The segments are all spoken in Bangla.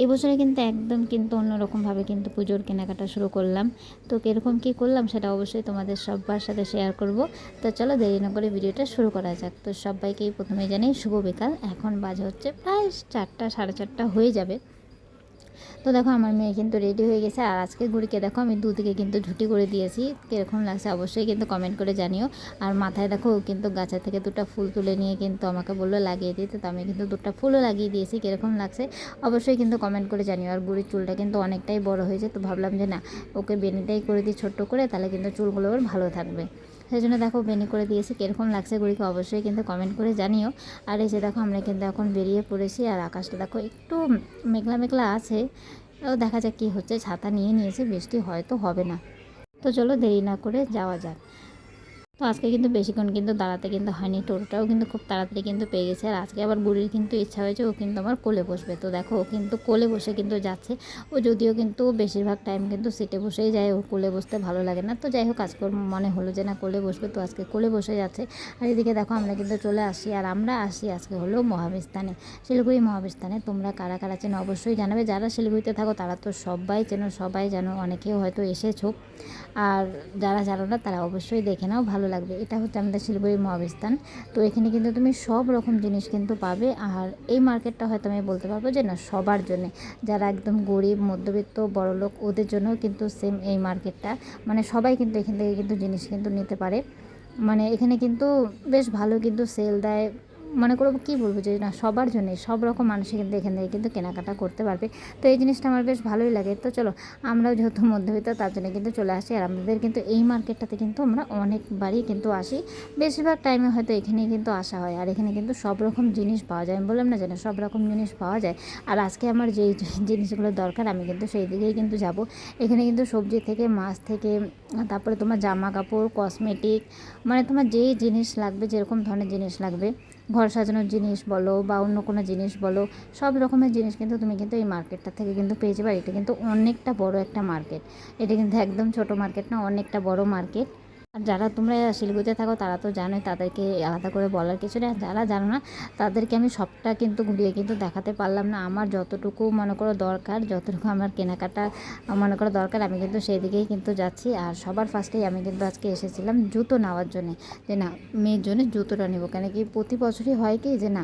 এই বছরে কিন্তু একদম কিন্তু অন্যরকমভাবে কিন্তু পুজোর কেনাকাটা শুরু করলাম। তো কীরকম কী করলাম সেটা অবশ্যই তোমাদের সবার সাথে শেয়ার করব। তো চলো দেরি না করে ভিডিওটা শুরু করা যাক। তো সবাইকেই প্রথমে জানাই শুভ বিকাল। এখন বাজে হচ্ছে প্রায় চারটা, সাড়ে চারটা হয়ে যাবে। তো দেখো আমার মেয়ে কিন্তু রেডি হয়ে গেছে, আর আজকে ঘুড়িকে দেখো আমি দুদিকে কিন্তু ঝুটি করে দিয়েছি, কীরকম লাগছে অবশ্যই কিন্তু কমেন্ট করে জানিও। আর মাথায় দেখো কিন্তু গাছের থেকে দুটো ফুল তুলে নিয়ে কিন্তু আমাকে বলল লাগিয়ে দিতে, তো আমি কিন্তু দুটো ফুলও লাগিয়ে দিয়েছি, কীরকম লাগছে অবশ্যই কিন্তু কমেন্ট করে জানিও। আর গুড়ির চুলটা কিন্তু অনেকটাই বড় হয়েছে, তো ভাবলাম যে না, ওকে বেনিটাই করে দিই ছোট্ট করে, তাহলে কিন্তু চুলগুলো ওর ভালো থাকবে। সেই জন্য দেখো বেনি করে দিয়েছি, কীরকম লাগছে গুড়িকে অবশ্যই কিন্তু কমেন্ট করে জানিও। আর এই যে দেখো আমরা কিন্তু এখন বেরিয়ে পড়েছি আর আকাশটা দেখো একটু মেঘলা মেঘলা আছে। ও দেখা যাক কী হচ্ছে, ছাতা নিয়ে নিয়েছি, বৃষ্টি হয়তো হবে না। তো চলো দেরি না করে যাওয়া যাক। তো আজকে কিন্তু বেশিক্ষণ কিন্তু দাঁড়াতে কিন্তু হয়নি। টোটোটাও কিন্তু খুব তাড়াতাড়ি কিন্তু পেয়ে গেছে। আর আজকে আবার বুড়ির কিন্তু ইচ্ছা হয়েছে, ও কিন্তু আমার কোলে বসবে। তো দেখো, ও কিন্তু কোলে বসে কিন্তু যাচ্ছে। ও যদিও কিন্তু বেশিরভাগ টাইম কিন্তু সিটে বসেই যায়, ওর কোলে বসতে ভালো লাগে না। তো যাই হোক, আজকে ওর মনে হলো যে না, কোলে বসবে। তো আজকে কোলে বসে যাচ্ছে। আর এদিকে দেখো, আমরা কিন্তু চলে আসি। আর আমরা আসি আজকে হলো মহাবিস্তানে। শিলিগুড়ি মহাবিস্তানে। তোমরা কারা কারা চেনো অবশ্যই জানাবে। যারা শিলিগুড়িতে থাকো, তারা তো সবাই চেনো। সবাই জানো অনেকেও হয়তো এসেছ। আর যারা জানো না, তারা অবশ্যই দেখে নাও। ভালো লাগবে। এটা হচ্ছে আমাদের শিলিগুড়ির মহাবিস্থান তো এখানে কিন্তু তুমি সব রকম জিনিস কিন্তু পাবে। আর এই মার্কেটটা হয়তো আমি বলতে পারব যে না, সবার জন্যে। যারা একদম গরিব, মধ্যবিত্ত, বড়লোক, ওদের জন্য কিন্তু সেম এই মার্কেটটা। মানে সবাই কিন্তু এখান থেকে কিন্তু জিনিস কিন্তু নিতে পারে। মানে এখানে কিন্তু বেশ ভালো কিন্তু সেল দেয়। মনে করব কী বলব যে না, সবার জন্যে, সব রকম মানুষই কিন্তু এখান থেকে কিন্তু কেনাকাটা করতে পারবে। তো এই জিনিসটা আমার বেশ ভালোই লাগে। তো চলো, আমরাও যেহেতু মধ্যবিত্ত, তার জন্য কিন্তু চলে আসি। আর আমাদের কিন্তু এই মার্কেটটাতে কিন্তু আমরা অনেকবারই কিন্তু আসি। বেশিরভাগ টাইমে হয়তো এখানেই কিন্তু আসা হয়। আর এখানে কিন্তু সব রকম জিনিস পাওয়া যায়। আমি বললাম না যেন সব রকম জিনিস পাওয়া যায়। আর আজকে আমার যেই জিনিসগুলো দরকার, আমি কিন্তু সেই দিকেই কিন্তু যাব। এখানে কিন্তু সবজি থেকে, মাছ থেকে, তারপরে তোমার জামা কাপড় কসমেটিক মানে তোমার যেই জিনিস লাগবে, যেরকম ধরনের জিনিস লাগবে। ঘর সাজানোর জিনিস বলো বা অন্য কোনো জিনিস বলো, সব রকমের জিনিস কিন্তু তুমি কিন্তু এই মার্কেটটা থেকে কিন্তু পেয়ে যাবে। এটা কিন্তু অনেকটা বড় একটা মার্কেট। এটা কিন্তু একদম ছোট মার্কেট না, অনেকটা বড় মার্কেট। আর যারা তোমরা শিলিগুড়িতে থাকো, তারা তো জানোই তাদেরকে আলাদা করে বলার কিছু নেই। যারা জানো না, তাদেরকে আমি সবটা কিন্তু ঘুরিয়ে কিন্তু দেখাতে পারলাম না। আমার যতটুকু মনে করো দরকার, যতটুকু আমার কেনাকাটা মনে করো দরকার, আমি কিন্তু সেই দিকেই কিন্তু যাচ্ছি। আর সবার ফার্স্টেই আমি কিন্তু আজকে এসেছিলাম জুতো নেওয়ার জন্যে। যে না, মেয়ের জন্য জুতোটা নেব। কেন কি প্রতি বছরই হয় কি যে না,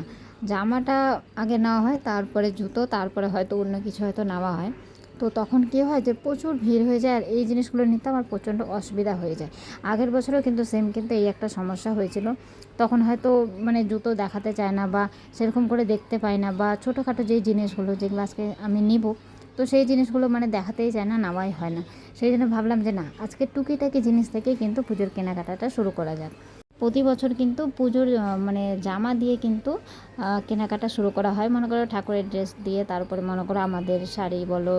জামাটা আগে নেওয়া হয়, তারপরে জুতো, তারপরে হয়তো অন্য কিছু হয়তো নেওয়া হয়। তো তখন কী হয় যে প্রচুর ভিড় হয়ে যায় আর এই জিনিসগুলো নিতে আমার প্রচণ্ড অসুবিধা হয়ে যায়। আগের বছরও কিন্তু সেম কিন্তু এই একটা সমস্যা হয়েছিল। তখন হয়তো মানে জুতো দেখাতে চায় না বা সেরকম করে দেখতে পাই না বা ছোটোখাটো যেই জিনিসগুলো যেগুলো আজকে আমি নিব, তো সেই জিনিসগুলো মানে দেখাতেই চায় না, নেওয়াই হয় না। সেই জন্য ভাবলাম যে না আজকে টুকিটাকি জিনিস থেকে কিন্তু পুজোর কেনাকাটাটা শুরু করা যাক। প্রতি বছর কিন্তু পুজোর মানে জামা দিয়ে কিন্তু কেনাকাটা শুরু করা হয়। মনে করো ঠাকুরের ড্রেস দিয়ে, তারপরে মনে করো আমাদের শাড়ি বলো,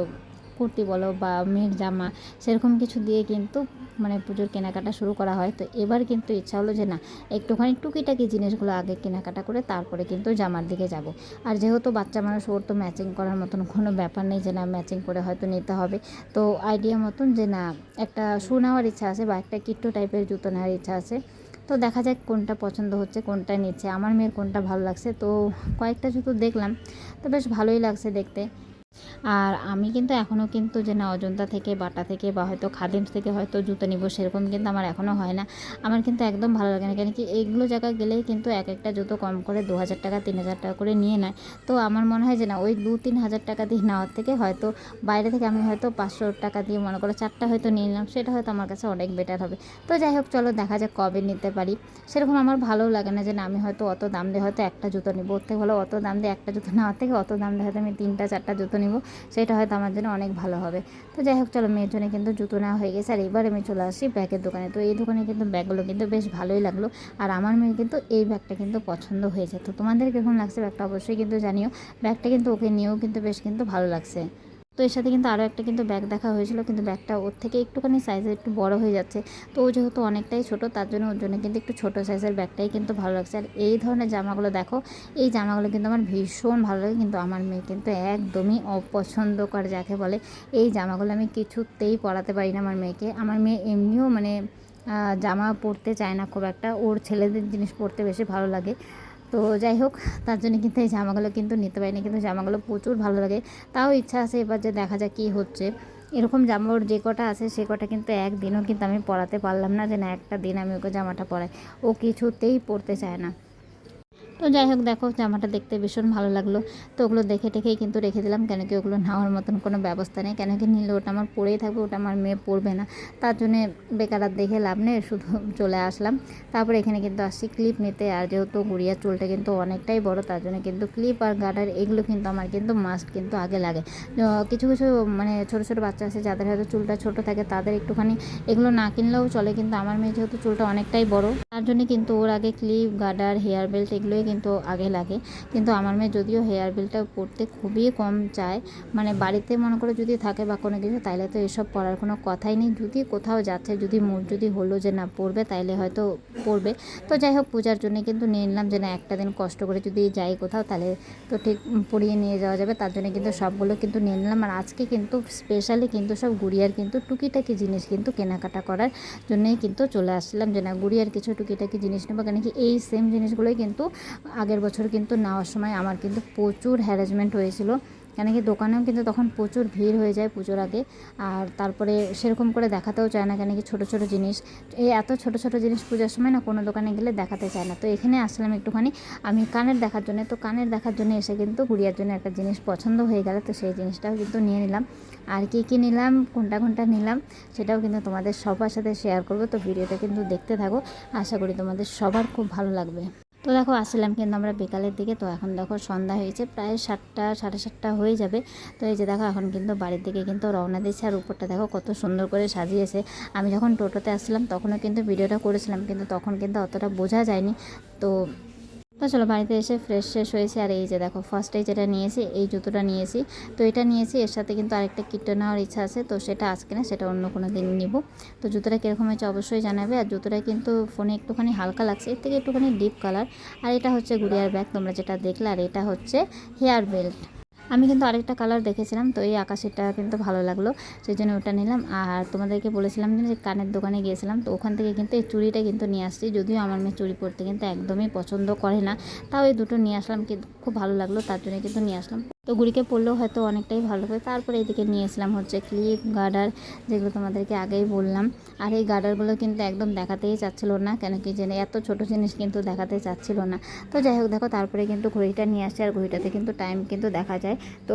কুর্তি বলো বা মেয়ের জামা, সেরকম কিছু দিয়ে কিন্তু মানে পুজোর কেনাকাটা শুরু করা হয়। তো এবার কিন্তু ইচ্ছা হলো যে না, একটুখানি টুকিটাকি জিনিসগুলো আগে কেনাকাটা করে তারপরে কিন্তু জামার দিকে যাব। আর যেহেতু বাচ্চা মানুষ, ওর তো ম্যাচিং করার মতন কোনো ব্যাপার নেই যে না ম্যাচিং করে হয়তো নিতে হবে। তো আইডিয়া মতন যে না, একটা শু নেওয়ার ইচ্ছা আছে বা একটা কিট্টু টাইপের জুতো নেওয়ার ইচ্ছা আছে। তো দেখা যাক কোনটা পছন্দ হচ্ছে, কোনটা নিচ্ছে। আমার মেয়ের কোনটা ভালো লাগছে, তো কয়েকটা জুতো দেখলাম, তো বেশ ভালোই লাগছে দেখতে। আর আমি কিন্তু এখনও কিন্তু যে না, অজন্তা থেকে, বাটা থেকে বা হয়তো খাদিমস থেকে হয়তো জুতো নিব, সেরকম কিন্তু আমার এখনও হয় না। আমার কিন্তু একদম ভালো লাগে না কেন কি এইগুলো জায়গায় গেলেই কিন্তু এক একটা জুতো কম করে দু হাজার টাকা, তিন হাজার টাকা করে নিয়ে নেয়। তো আমার মনে হয় যে না, ওই দু, তিন হাজার টাকা দিয়ে নেওয়ার থেকে হয়তো বাইরে থেকে আমি হয়তো পাঁচশো টাকা দিয়ে মনে করো চারটা হয়তো নিয়ে নিলাম, সেটা হয়তো আমার কাছে অনেক বেটার হবে। তো যাই হোক, চলো দেখা যাক কবে নিতে পারি। সেরকম আমার ভালোও লাগে না যে না, আমি হয়তো অত দাম দিয়ে হয়তো একটা জুতো নিবো, ওর থেকে ভালো অত দাম দিয়ে একটা জুতো নেওয়ার থেকে অত দাম দিয়ে হয়তো আমি তিনটা, চারটা জুতো নিব, সেটা হয়তো আমার জন্য অনেক ভালো হবে। তো যাই হোক, চলো মেয়ের জন্য কিন্তু জুতো নেওয়া হয়ে গেছে, আর এবার আমি চলে আসি ব্যাগের দোকানে। তো এই দোকানে কিন্তু ব্যাগগুলো কিন্তু বেশ ভালোই লাগল, আর আমার মেয়ে কিন্তু এই ব্যাগটা কিন্তু পছন্দ হয়েছে। তো তোমাদের কীরকম লাগছে ব্যাগটা অবশ্যই কিন্তু জানিও। ব্যাগটা কিন্তু ওকে নিয়েও কিন্তু বেশ কিন্তু ভালো লাগছে। তো এর সাথে কিন্তু আরও একটা কিন্তু ব্যাগ দেখা হয়েছিল, কিন্তু ব্যাগটা ওর থেকে একটুখানি সাইজে একটু বড় হয়ে যাচ্ছে। তো ও যেহেতু অনেকটাই ছোট, তার জন্য ওর জন্য কিন্তু একটু ছোটো সাইজের ব্যাগটাই কিন্তু ভালো লাগছে। আর এই ধরনের জামাগুলো দেখো, এই জামাগুলো কিন্তু আমার ভীষণ ভালো লাগে, কিন্তু আমার মেয়ে কিন্তু একদমই অপছন্দ করে যাকে বলে। এই জামাগুলো আমি কিছুতেই পরাতে পারি না আমার মেয়েকে। আমার মেয়ে এমনিও মানে জামা পরতে চায় না খুব একটা। ওর ছেলেদের জিনিস পরতে বেশি ভালো লাগে। তো যাই হোক, তার জন্য কিন্তু এই জামাগুলো কিন্তু নিতে পারিনি। কিন্তু জামাগুলো প্রচুর ভালো লাগে। তাও ইচ্ছা আছে এবার যে দেখা যাক কী হচ্ছে। এরকম জামার যে কটা আছে, সে কটা কিন্তু একদিনও কিন্তু আমি পরাতে পারলাম না যে না একটা দিন আমি ওকে জামাটা পরাই। ও কিছুতেই পরতে চায় না। তো যাই হোক, দেখো জামাটা দেখতে ভীষণ ভালো লাগল। তো ওগুলো দেখে টেখেই কিন্তু রেখে দিলাম, কেন কি ওগুলো নেওয়ার মতন কোনো ব্যবস্থা নেই। কেন কি নিলে ওটা আমার পরেই থাকবে, ওটা আমার মেয়ে পড়বে না। তার জন্যে বেকার আর দেখে লাভ নেই, শুধু চলে আসলাম। তারপরে এখানে কিন্তু আসছি ক্লিপ নিতে, আর যেহেতু গুড়িয়ার চুলটা কিন্তু অনেকটাই বড়, তার জন্য কিন্তু ক্লিপ আর গার্ডার এগুলো কিন্তু আমার কিন্তু মাস্ট কিন্তু আগে লাগে। কিছু কিছু মানে ছোটো ছোটো বাচ্চা আছে, যাদের হয়তো চুলটা ছোট থাকে, তাদের একটুখানি এগুলো না কিনলেও চলে, কিন্তু আমার মেয়ে যেহেতু চুলটা অনেকটাই বড় তার জন্য কিন্তু ওর আগে ক্লিপ গার্ডার হেয়ার বেল্ট এগুলোই কিন্তু আগে লাগে। কিন্তু আমার মেয়ে যদিও হেয়ার বেল্টটা পরতে খুবই কম চায় মানে বাড়িতে মনে করে যদি থাকে বা কোনো কিছু, তাইলে তো এসব পরার কোনো কথাই নেই। যদি কোথাও যাচ্ছে, যদি মুড যদি হলো যে না পড়বে, তাইলে হয়তো পড়বে। তো যাই হোক, পূজার জন্য কিন্তু নিয়ে নিলাম যে না, একটা দিন কষ্ট করে যদি যাই কোথাও তাহলে তো ঠিক পরিয়ে নিয়ে যাওয়া যাবে। তার জন্য কিন্তু সবগুলো কিন্তু নিয়ে নিলাম। আর আজকে কিন্তু স্পেশালি কিন্তু সব গুড়িয়ার কিন্তু টুকিটাকি জিনিস কিন্তু কেনাকাটা করার জন্যই কিন্তু চলে আসছিলাম যে না, গুড়িয়ার কিছু টুকিটাকি জিনিস নেব? কেন কি এই সেম জিনিসগুলোই কিন্তু আগের বছর কিন্তু নেওয়ার সময় আমার কিন্তু প্রচুর হ্যারাসমেন্ট হয়েছিল। কেন কি দোকানেও কিন্তু তখন প্রচুর ভিড় হয়ে যায় পুজোর আগে। আর তারপরে সেরকম করে দেখাতেও চায় না কেন কি ছোটো ছোটো জিনিস। এই এত ছোটো ছোটো জিনিস পূজার সময় না কোনো দোকানে গেলে দেখাতে চায় না। তো এখানে আসলাম একটুখানি। আমি কানের দেখার জন্য, তো কানের দেখার জন্য এসে কিন্তু গুড়িয়ার জন্য একটা জিনিস পছন্দ হয়ে গেল, তো সেই জিনিসটাও কিন্তু নিয়ে নিলাম। আর কী কী নিলাম, কোনটা কোনটা নিলাম, সেটাও কিন্তু তোমাদের সবার সাথে শেয়ার করব। তো ভিডিওটা কিন্তু দেখতে থাকো, আশা করি তোমাদের সবার খুব ভালো লাগবে। তো দেখো, আসলাম কিন্তু আমরা বিকালের দিকে। তো এখন দেখো সন্ধ্যা হয়েছে, প্রায় সাতটা, সাড়ে সাতটা হয়ে যাবে। তো এই যে দেখো, এখন কিন্তু বাড়ির দিকে কিন্তু রওনা দিয়েছে। আর উপরটা দেখো কত সুন্দর করে সাজিয়েছে। আমি যখন টোটোতে আসলাম, তখনও কিন্তু ভিডিওটা করেছিলাম, কিন্তু তখন কিন্তু অতটা বোঝা যায়নি। তো তো চলো বাড়িতে এসে ফ্রেশ শেষ হয়েছে। আর এই যে দেখো ফার্স্টে যেটা নিয়েছি, এই জুতোটা নিয়েছি। তো এটা নিয়েছি, এর সাথে কিন্তু আরেকটা কিটটা নেওয়ার ইচ্ছা আছে। তো সেটা আজকে না, সেটা অন্য কোনো দিন নিব। তো জুতোটা কীরকম হয়েছে অবশ্যই জানাবে। আর জুতোটা কিন্তু ফোনে একটুখানি হালকা লাগছে, এর থেকে একটুখানি ডিপ কালার আর এটা হচ্ছে গুড়িয়ার ব্যাগ তোমরা যেটা দেখলে। আর এটা হচ্ছে হেয়ার বেল্ট আমি কিন্তু আরেকটা কালার দেখেছিলাম, তো এই আকাশেরটা কিন্তু ভালো লাগল, সেই জন্য ওটা নিলাম। আর তোমাদেরকে বলেছিলাম যে কানের দোকানে গিয়েছিলাম, তো ওখান থেকে কিন্তু এই চুড়িটা কিন্তু নিয়ে আসছি। যদিও আমার মেয়ে চুড়ি পরতে কিন্তু একদমই পছন্দ করে না, তাও এই দুটো নিয়ে আসলাম, কিন্তু খুব ভালো লাগল, তার জন্য কিন্তু নিয়ে আসলাম। তো গুড়িকে পড়লেও হয়তো অনেকটাই ভালো হবে। তারপরে এদিকে এসলাম হচ্ছে ক্লিপ, গার্ডার, যেগুলো তোমাদেরকে আগেই বললাম। আর এই গার্ডারগুলো কিন্তু একদম দেখাতেই চাচ্ছিল না, কেন কি জেনে এত ছোট জিনিস কিন্তু দেখাতে চাচ্ছিল না। তো যাই হোক, দেখো তারপরে কিন্তু ঘড়িটা নিয়ে আসছে, আর ঘড়িটাতে কিন্তু টাইম কিন্তু দেখা যায়। তো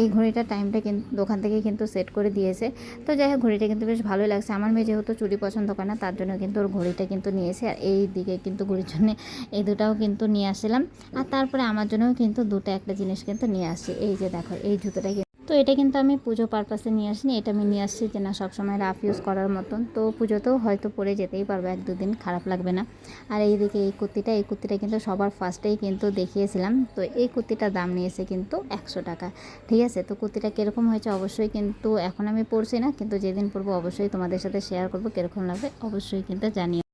এই ঘড়িটার টাইমটা কিন্তু দোকান থেকে কিন্তু সেট করে দিয়েছে। তো যাই হোক, ঘড়িটা কিন্তু বেশ ভালোই লাগছে। আমার মেয়ে যেহেতু চুরি পছন্দ করে না, তার জন্য কিন্তু ওর ঘড়িটা কিন্তু নিয়েছে। আর এই দিকে কিন্তু ঘড়ির জন্য এই দুটাও কিন্তু নিয়ে আসলাম আর তারপরে আমার জন্যও কিন্তু দুটো একটা জিনিস কিন্তু নিয়ে আসছে। এই যে দেখো, এই জুতোটা তো এটা কিন্তু আমি পুজো পারপাসে নিয়ে আসিনি, এটা আমি নিয়ে আসছি যে না, সবসময় রাফ ইউজ করার মতন। তো পুজোতেও হয়তো পরে যেতেই পারব, এক দুদিন খারাপ লাগবে না। আর এইদিকে এই কুর্তিটা এই কুর্তিটা কিন্তু সবার ফার্স্টেই কিন্তু দেখিয়েছিলাম। তো এই কুর্তিটার দাম নিয়েছে কিন্তু একশো টাকা। ঠিক আছে? তো কুর্তিটা কীরকম হয়েছে অবশ্যই কিন্তু এখন আমি পরছি না, কিন্তু যেদিন পরবো অবশ্যই তোমাদের সাথে শেয়ার করব, কীরকম লাগবে অবশ্যই কিন্তু জানিও।